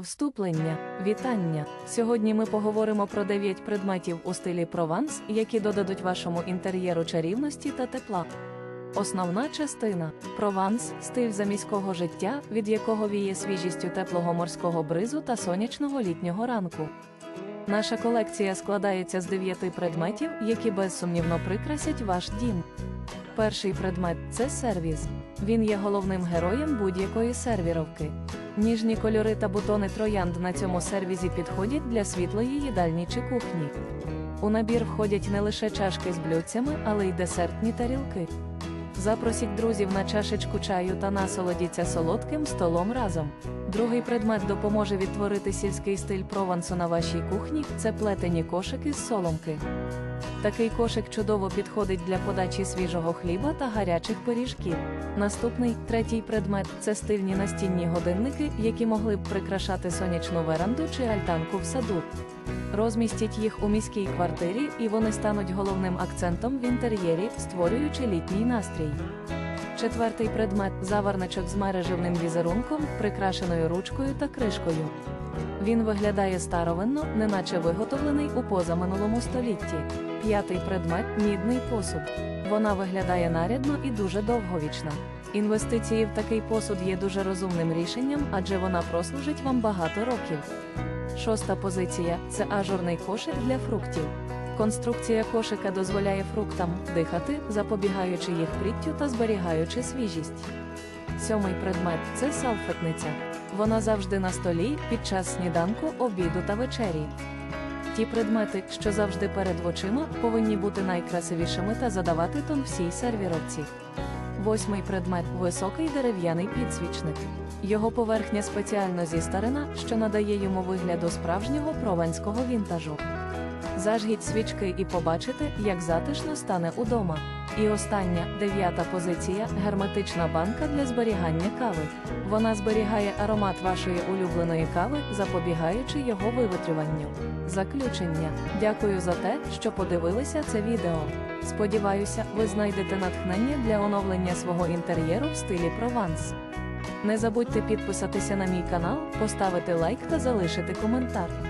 Вступлення, вітання. Сьогодні ми поговоримо про 9 предметів у стилі Прованс, які додадуть вашому інтер'єру чарівності та тепла. Основна частина Прованс стиль заміського життя, від якого віє свіжістю теплого морського бризу та сонячного літнього ранку. Наша колекція складається з 9 предметів, які безсумнівно прикрасять ваш дім. Перший предмет це сервіз. Він є головним героєм будь-якої сервіровки. Ніжні кольори та бутони троянд на цьому сервізі підходять для світлої їдальні чи кухні. У набір входять не лише чашки з блюдцями, але й десертні тарілки. Запросіть друзів на чашечку чаю та насолодіться солодким столом разом. Другий предмет допоможе відтворити сільський стиль провансу на вашій кухні це плетені кошики з соломки. Такий кошик чудово підходить для подачі свіжого хліба та гарячих пиріжків. Наступний третій предмет це стильні настінні годинники, які могли б прикрашати сонячну веранду чи альтанку в саду. Розмістіть їх у міській квартирі, і вони стануть головним акцентом в інтер'єрі, створюючи літній настрій. Четвертий предмет заварничок з мережевним візерунком, прикрашеною ручкою та кришкою. Він виглядає старовинно, неначе виготовлений у позаминулому столітті. П'ятий предмет мідний посуд. Вона виглядає нарядно і дуже довговічна. Інвестиції в такий посуд є дуже розумним рішенням, адже вона прослужить вам багато років. Шоста позиція це ажурний кошик для фруктів. Конструкція кошика дозволяє фруктам дихати, запобігаючи їх пліттю та зберігаючи свіжість. Сьомий предмет це салфетниця. Вона завжди на столі під час сніданку, обіду та вечері. Ті предмети, що завжди перед очима, повинні бути найкрасивішими та задавати тон всій сервіровці. Восьмий предмет високий дерев'яний підсвічник. Його поверхня спеціально зістарена, що надає йому вигляду справжнього прованського вінтажу. Зажгіть свічки і побачите, як затишно стане удома. І остання, дев'ята позиція герметична банка для зберігання кави. Вона зберігає аромат вашої улюбленої кави, запобігаючи його вивитрюванню. Заключення. Дякую за те, що подивилися це відео. Сподіваюся, ви знайдете натхнення для оновлення свого інтер'єру в стилі Прованс. Не забудьте підписатися на мій канал, поставити лайк та залишити коментар.